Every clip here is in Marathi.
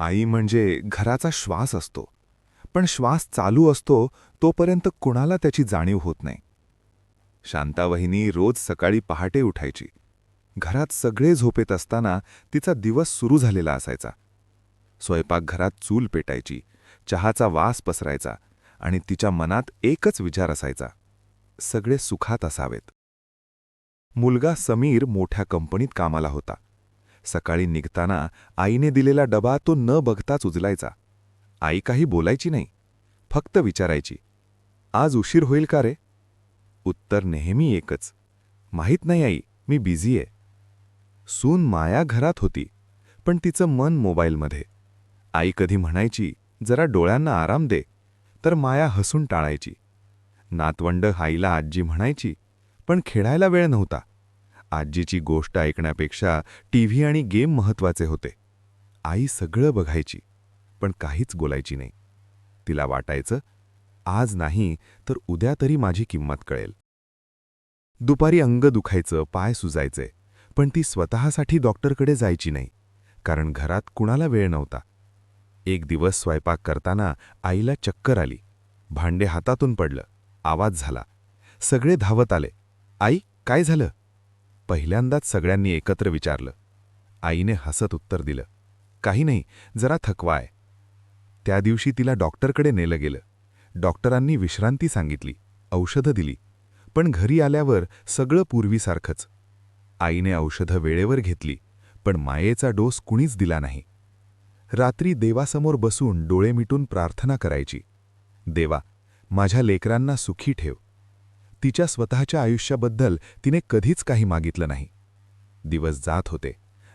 आई म्हणजे घराचा श्वास असतो. पण श्वास चालू असतो तोपर्यंत कुणाला त्याची जाणीव होत नाही. शांतावहिनी रोज सकाळी पहाटे उठायची. घरात सगळे झोपेत असताना तिचा दिवस सुरू झालेला असायचा. स्वयंपाकघरात चूल पेटायची चहाचा वास पसरायचा आणि तिच्या मनात एकच विचार असायचा. सगळे सुखात असावेत. मुलगा समीर मोठ्या कंपनीत कामाला होता. सकाळी निघताना आईने दिलेला डबा तो न बघताच उचलायचा आई काही बोलायची नाही फक्त विचारायची आज उशीर होईल का रे? उत्तर नेहमी एकच माहीत नाही आई मी बिझी आहे. सून माया घरात होती पण तिचं मन मोबाईलमध्ये. आई कधी म्हणायची जरा डोळ्यांना आराम दे तर माया हसून टाळायची. नातवंड आईला आजी म्हणायची पण खेळायला वेळ नव्हता आजीची गोष्ट ऐकण्यापेक्षा टीव्ही आणि गेम महत्त्वाचे होते. आई सगळं बघायची पण काहीच बोलायची नाही. तिला वाटायचं आज नाही तर उद्या तरी माझी किंमत कळेल. दुपारी अंग दुखायचं पाय सुजायचे पण ती स्वतःसाठी डॉक्टरकडे जायची नाही कारण घरात कुणाला वेळ नव्हता. एक दिवस स्वयंपाक करताना आईला चक्कर आली. भांडे हातातून पडलं. आवाज झाला. सगळे धावत आले. आई काय झालं? पहिल्यांदाच सगळ्यांनी एकत्र विचारलं. आईने हसत उत्तर दिलं काही नाही जरा थकवा आहे. त्या दिवशी तिला डॉक्टरकडे नेलं गेलं. डॉक्टरांनी विश्रांती सांगितली औषधं दिली पण घरी आल्यावर सगळं पूर्वीसारखंच. आईने औषधं वेळेवर घेतली पण मायेचा डोस कुणीच दिला नाही. रात्री देवासमोर बसून डोळे मिटून प्रार्थना करायची देवा माझ्या लेकरांना सुखी ठेव. तिच्या स्वतःच्या आयुष्याबद्दल तिने कधीच काही मागितलं नाही. दिवस जात होते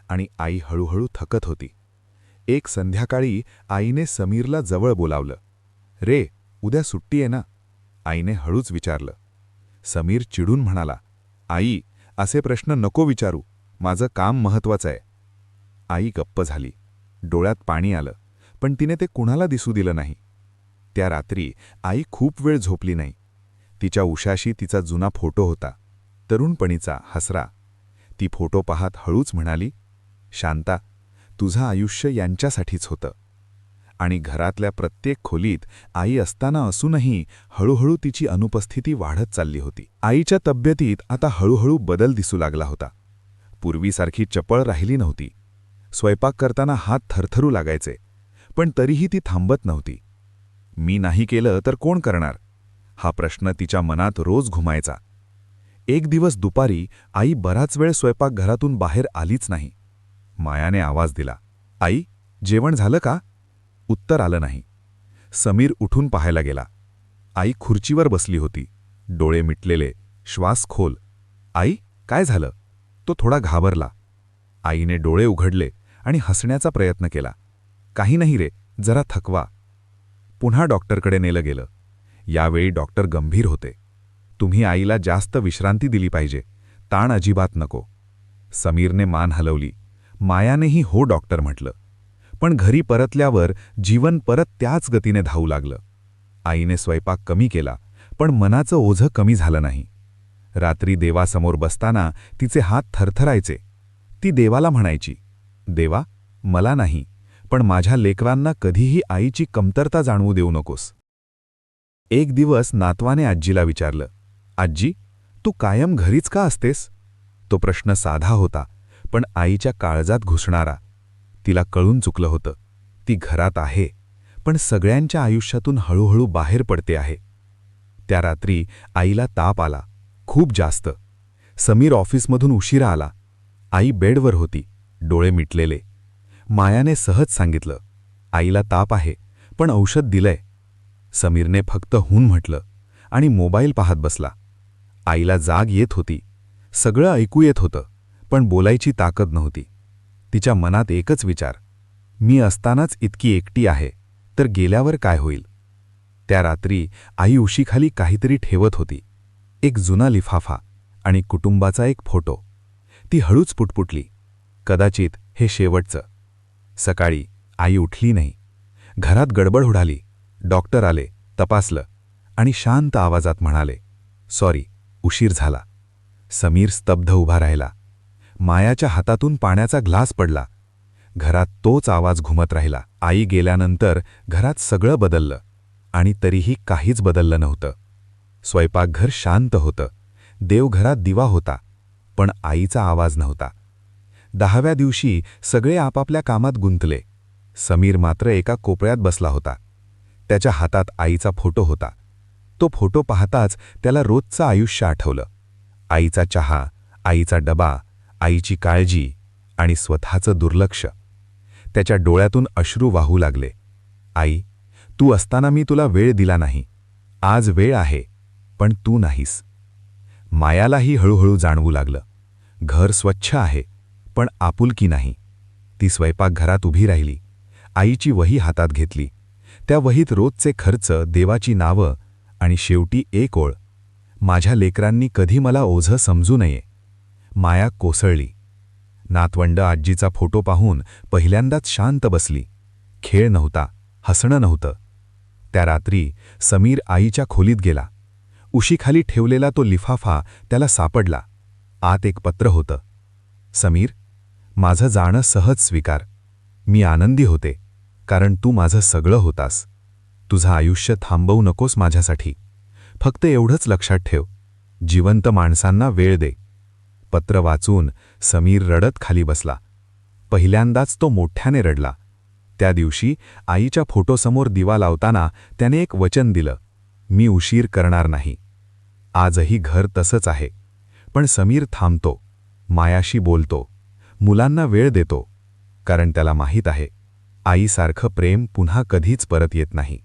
आणि आई हळूहळू थकत होती. एक संध्याकाळी आईने समीरला जवळ बोलावलं. रे उद्या सुट्टी आहे ना? आईने हळूच विचारलं. समीर चिडून म्हणाला आई असे प्रश्न नको विचारू. माझं काम महत्वाचं आहे. आई गप्प झाली. डोळ्यात पाणी आलं पण तिने ते कुणाला दिसू दिलं नाही. त्या रात्री आई खूप वेळ झोपली नाही. तिच्या उशाशी तिचा जुना फोटो होता. तरुणपणीचा हसरा. ती फोटो पाहत हळूच म्हणाली शांता तुझं आयुष्य यांच्यासाठीच होतं. आणि घरातल्या प्रत्येक खोलीत आई असताना असूनही हळूहळू तिची अनुपस्थिती वाढत चालली होती. आईच्या तब्येतीत आता हळूहळू बदल दिसू लागला होता. पूर्वीसारखी चपळ राहिली नव्हती. स्वयंपाक करताना हात थरथरू लागायचे. पण तरीही ती थांबत नव्हती. मी नाही केलं तर कोण करणार? हा प्रश्न तिच्या मनात रोज घुमायचा. एक दिवस दुपारी आई बराच वेळ स्वयंपाकघरातून बाहेर आलीच नाही. मायाने आवाज दिला आई जेवण झालं का? उत्तर आलं नाही. समीर उठून पाहायला गेला. आई खुर्चीवर बसली होती. डोळे मिटलेले श्वास खोल. आई काय झालं? तो थोडा घाबरला. आईने डोळे उघडले आणि हसण्याचा प्रयत्न केला. काही नाही रे जरा थकवा. पुन्हा डॉक्टरकडे नेलं गेलं. यावेळी डॉक्टर गंभीर होते. तुम्ही आईला जास्त विश्रांती दिली पाहिजे. ताण अजिबात नको. समीरने मान हलवली. मायानेही हो डॉक्टर म्हटलं. पण घरी परतल्यावर जीवन परत त्याच गतीने धावू लागलं. आईने स्वयंपाक कमी केला पण मनाचं ओझं कमी झालं नाही. रात्री देवासमोर बसताना तिचे हात थरथरायचे. ती देवाला म्हणायची देवा मला नाही पण माझ्या लेकरांना कधीही आईची कमतरता जाणवू देऊ नकोस. एक दिवस नातवाने आजीला विचारलं आजी तू कायम घरीच का असतेस? तो प्रश्न साधा होता पण आईच्या काळजात घुसणारा. तिला कळून चुकलं होतं ती घरात आहे पण सगळ्यांच्या आयुष्यातून हळूहळू बाहेर पडते आहे. त्या रात्री आईला ताप आला खूप जास्त. समीर ऑफिसमधून उशिरा आला. आई बेडवर होती डोळे मिटलेले. मायाने सहज सांगितलं आईला ताप आहे पण औषध दिलंय समीरने फक्त हून म्हटलं आणि मोबाईल पाहत बसला. आईला जाग येत होती. सगळं ऐकू येत होतं पण बोलायची ताकद नव्हती. तिच्या मनात एकच विचार मी असतानाच इतकी एकटी आहे तर गेल्यावर काय होईल? त्या रात्री आई उशीखाली काहीतरी ठेवत होती. एक जुना लिफाफा आणि कुटुंबाचा एक फोटो. ती हळूच पुटपुटली. कदाचित हे शेवटचं. सकाळी आई उठली नाही. घरात गडबड उडाली. डॉक्टर आले तपासलं आणि शांत आवाजात म्हणाले सॉरी उशीर झाला. समीर स्तब्ध उभा राहिला. मायाच्या हातातून पाण्याचा ग्लास पडला. घरात तोच आवाज घुमत राहिला. आई गेल्यानंतर घरात सगळं बदललं आणि तरीही काहीच बदललं नव्हतं. स्वयंपाकघर शांत होतं. देवघरात दिवा होता पण आईचा आवाज नव्हता. दहाव्या दिवशी सगळे आपापल्या कामात गुंतले. समीर मात्र एका कोपऱ्यात बसला होता. त्याच्या हातात आईचा फोटो होता. तो फोटो पाहताच त्याला रोजचं आयुष्य आठवलं. आईचा चहा आईचा डबा आईची काळजी आणि स्वतःचं दुर्लक्ष. त्याच्या डोळ्यातून अश्रू वाहू लागले. आई तू असताना मी तुला वेळ दिला नाही. आज वेळ आहे पण तू नाहीस. मायालाही हळूहळू जाणवू लागलं. घर स्वच्छ आहे पण आपुलकी नाही. ती स्वयंपाकघरात उभी राहिली. आईची वही हातात घेतली. त्या वहीत रोजचे खर्च देवाची नावं आणि शेवटी एक ओळ. माझ्या लेकरांनी कधी मला ओझं समजू नये. माया कोसळली. नातवंड आजीचा फोटो पाहून पहिल्यांदाच शांत बसली. खेळ नव्हता हसणं नव्हतं. त्या रात्री समीर आईच्या खोलीत गेला. उशीखाली ठेवलेला तो लिफाफा त्याला सापडला. आत एक पत्र होतं. समीर माझं जाणं सहज स्वीकार. मी आनंदी होते. कारण तू माझं सगळं होतास. तुझं आयुष्य थांबवू नकोस माझ्यासाठी. फक्त एवढंच लक्षात ठेव. जिवंत माणसांना वेळ दे. पत्र वाचून समीर रडत खाली बसला. पहिल्यांदाच तो मोठ्याने रडला. त्या दिवशी आईच्या फोटोसमोर दिवा लावताना त्याने एक वचन दिलं. मी उशीर करणार नाही. आजही घर तसंच आहे. पण समीर थांबतो. मायाशी बोलतो. मुलांना वेळ देतो. कारण त्याला माहीत आहे. आईसारखं प्रेम पुन्हा कधीच परत येत नाही.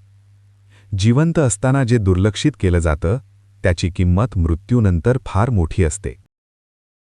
जिवंत असताना जे दुर्लक्षित केलं जातं त्याची किंमत मृत्यूनंतर फार मोठी असते.